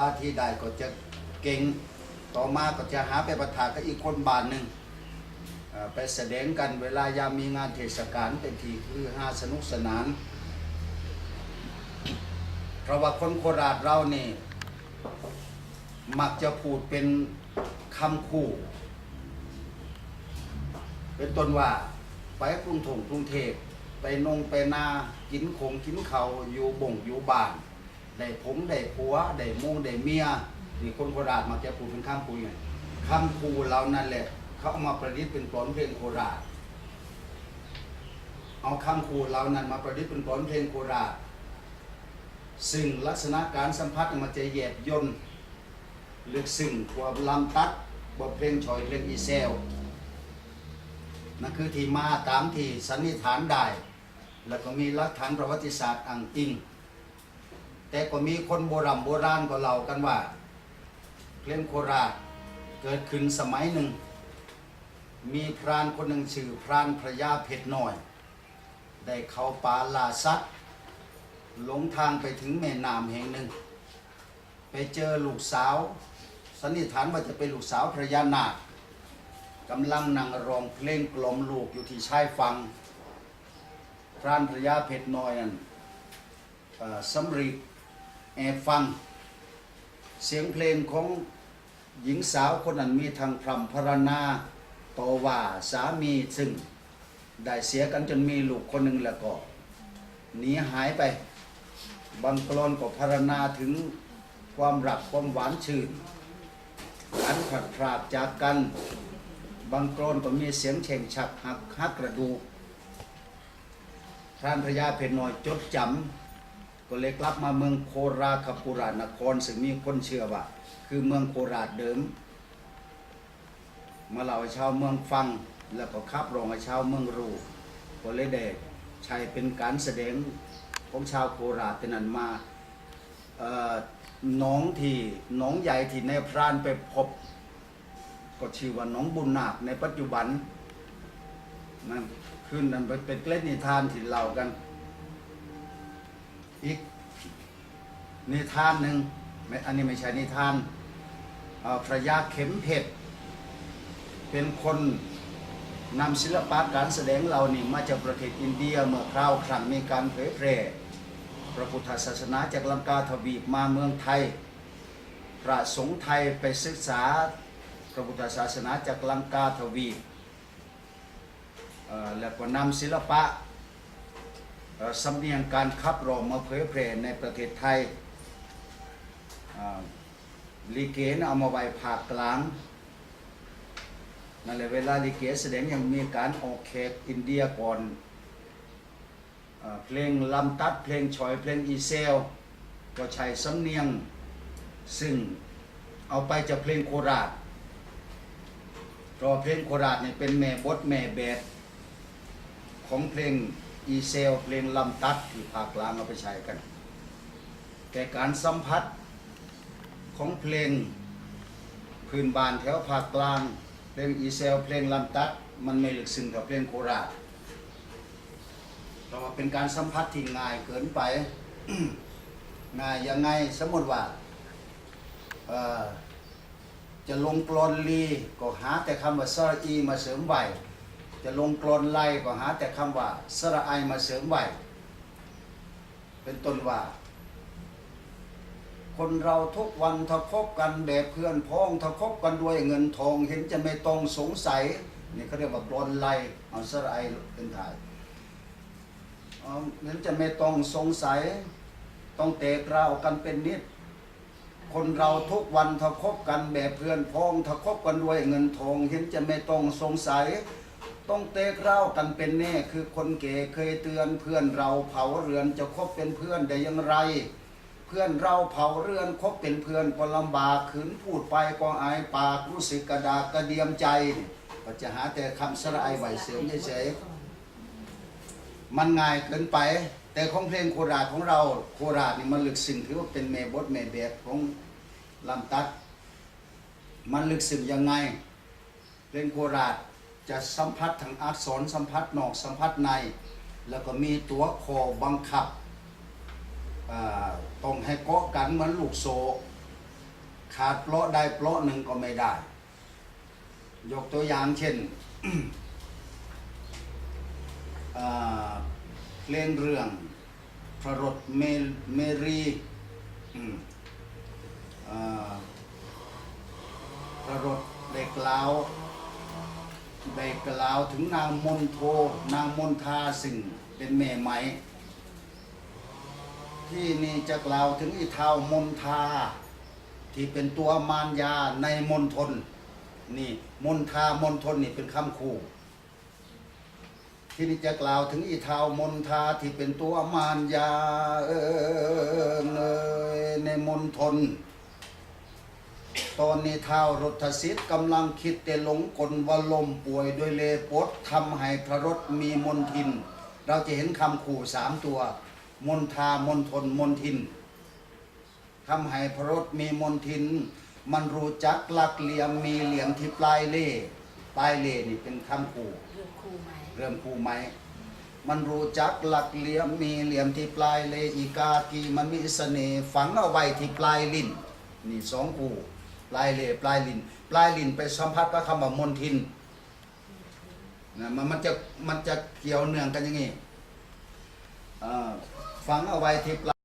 ว่าที่ใดก็จะเก่งต่อมาก็จะหาไปประทากับอีกคนบาทหนึ่งไปแสดงกันเวลายามมีงานเทศกาลเป็นทีคือหาสนุกสนานเพราะว่าคนโคราชเรานี่ มักจะพูดเป็นคำคู่ เป็นต้นว่าไปกรุงถงกรุงเทพไปนงไปนากินคงกินเขาอยู่บ่งอยู่บ้าน ได้ผมได้ผัวได้มงได้เมียนี่คนโคราชมักจะพูเป็นคำคูไงคำคูเหล่านั้นแหละ เขาเอามาประดิษฐ์เป็นกลอนเพลงโคราช เอาคำคูเหล่านั้นมาประดิษฐ์เป็นกลอนเพลงโคราช ซึ่งลักษณะการสัมผัสมันจะแยบยนต์ลึกซึ้งกว่าลำตัดบทเพลงชอยเพลงอีเซลนั่นคือที่มาตามที่สันนิษฐานได้ แล้วก็มีหลักฐานประวัติศาสตร์อ้างอิง แต่ก็มีคนโบราณโบราณก็เล่ากันว่าเพลงโคราชเกิดขึ้นสมัยหนึ่ง มีพรานคนหนึ่งชื่อพรานพระยาเพชรน้อย ได้เข้าป่าลาสัตว์หลงทางไปถึงแม่น้ำแห่งหนึ่ง ไปเจอลูกสาว สันนิษฐานว่าจะเป็นลูกสาวพระยานาคกำลังนั่งร้องเพลงกล่อมลูกอยู่ที่ชายฝั่งพรานพระยาเพชรน้อยนั่นสำริด แอบฟัง เสียงเพลงของหญิงสาวคนนั้นมีทางพรำพรรณนาต่อว่าสามีซึ่งได้เสียกันจนมีลูกคนหนึ่งแล้วก็หนีหายไป บางกลอนก็พรรณนาถึงความรักความหวานชื่นการผลัดพรากจากกัน บางกรอนก็มีเสียงเช่งฉักหักหักกระดูกท่านพระยาเพชรน้อยจดจำ ก็เลยกลับมาเมืองโคราคปุรานครซึ่งมีคนเชื่อว่า คือเมืองโคราชเดิมมาเล่าให้ชาวเมืองฟังแล้วก็ขับรองให้ชาวเมืองรู้ก็เลยได้ใช้เป็นการแสดงของชาวโคราชแต่นั้นมาเอ่อน้องที่น้องใหญ่ที่ในพรานไปพบ ก็ชื่อว่าน้องบุญนาคในปัจจุบันนั่นคือนั่นเป็นเกล็ดนิทานที่เล่ากัน อีกนิทานหนึ่งอันนี้ไม่ใช่นิทานพระยาเข็มเพชรเป็นคนนำศิลปะการแสดงเรานี่มาจากประเทศอินเดียเมื่อคราวครั้งมีการเผยแพร่พระพุทธศาสนาจากลังกาทวีปมาเมืองไทย พระสงฆ์ไทยไปศึกษาพระพุทธศาสนาจากลังกาทวีปแล้วก็นำศิลปะ สำเนียงการขับร้องมาเผยแพร่ในประเทศไทยลิเกนเอามาไว้ภาคกลางนั่นแหละเวลาลิเกแสดงยังมีการออกแขกอินเดียก่อนเพลงลำตัดเพลงฉอยเพลงอีเซล ก็ใช้สำเนียงซึ่งเอาไปจากเพลงโคราชเพราะเพลงโคราชเนี่ยเป็นแม่บทแม่แบบของเพลง อีเซลเพลงลำตัดที่ภาคกลางเอาไปใช้กัน แต่การสัมผัสของเพลงพื้นบ้านแถวภาคกลาง เพลงอีเซลเพลงลำตัด มันไม่ลึกซึ้งกับเพลงโคราชเพราะว่าเป็นการสัมผัสที่ง่ายเกินไปง่ายยังไงสมมติว่าจะลงกลอนลีก็หาแต่คำว่าสรอีมาเสริมไว้ จะลงกลอนไล่ก็หาแต่คำว่า สระไอมาเสริมไว้เป็นต้นว่า คนเราทุกวันถ้าคบกันแบบเพื่อนพ้องถ้าคบกันด้วยเงินทองเห็นจะไม่ต้องสงสัยนี่เขาเรียกว่ากลอนไล่เอาสระไอเป็นถ่ายเห็นจะไม่ต้องสงสัยต้องเตะกราวกันเป็นนิดคนเราทุกวันถ้าคบกันแบบเพื่อนพ้องถ้าคบกันด้วยเงินทอง เห็นจะไม่ต้องสงสัย ต้องเตะกราวกันเป็นแน่คือคนเก๋เคยเตือนเพื่อนเราเผาเรือนจะคบเป็นเพื่อนได้อย่างไร เพื่อนเราเผาเรือนคบเป็นเพื่อนก็ลำบากขืนพูดไปก็อายปากรู้สึกกระดากกระเดียมใจก็จะหาแต่คำสระไอไหวเสริมเฉยๆมันง่ายเกินไป แต่ของเพลงโคราชของเราโคราชนี่มันลึกซึ้งถือว่าเป็นเมบทเมแบบของลำตัด มันลึกซึ้งยังไงเพลงโคราช จะสัมผัสทางอักษรสัมผัสนอกสัมผัสใน แล้วก็มีตัวคอบังคับต้องให้เกาะกันเหมือนลูกโซ ขาดเปลาะได้เปลาะหนึ่งก็ไม่ได้ ยกตัวอย่างเช่นเพลงเรื่องพระรถเมเมรีพระรถได้กล่าว ได้กล่าวถึงนางมนโท นางมนทาซึ่งเป็นแม่ไหมที่นี่จะกล่าวถึงอีเทามนทา ที่เป็นตัวมารยาในมณฑลนี่มนทามณฑลนี่เป็นคำคู่ ที่นี่จะกล่าวถึงอีเทามนทาที่เป็นตัวมารยาเออในมณฑล ตอนนี้เท้ารถสิทธิ์กำลังคิดแต่หลงกลว่าลมป่วยโดยเลปดทำให้พระรถมีมนทิน เราจะเห็นคำขู่สามตัว มนทามนทนมนทินทำให้พระรถมีมนทิน มันรู้จักหลักเหลี่ยมมีเหลี่ยมที่ปลายเล่ปลายเล่นี่เป็นคำขู่เรื่องครูไหมเริ่มคู่ไหมมันรู้จักหลักเหลี่ยมมีเหลี่ยมที่ปลายเลอีกากีมันมีเสน่ห์ฝังเอาไว้ที่ปลายลิ้นนี่สองคู่ ปลายเลปลายลิ้นปลายลิ้นไปสัมผัสกับคำว่ามนทินนะมันมันจะมันจะเกี่ยวเนื่องกันอย่างนี้ฝังเอาไว้ที่ปลาย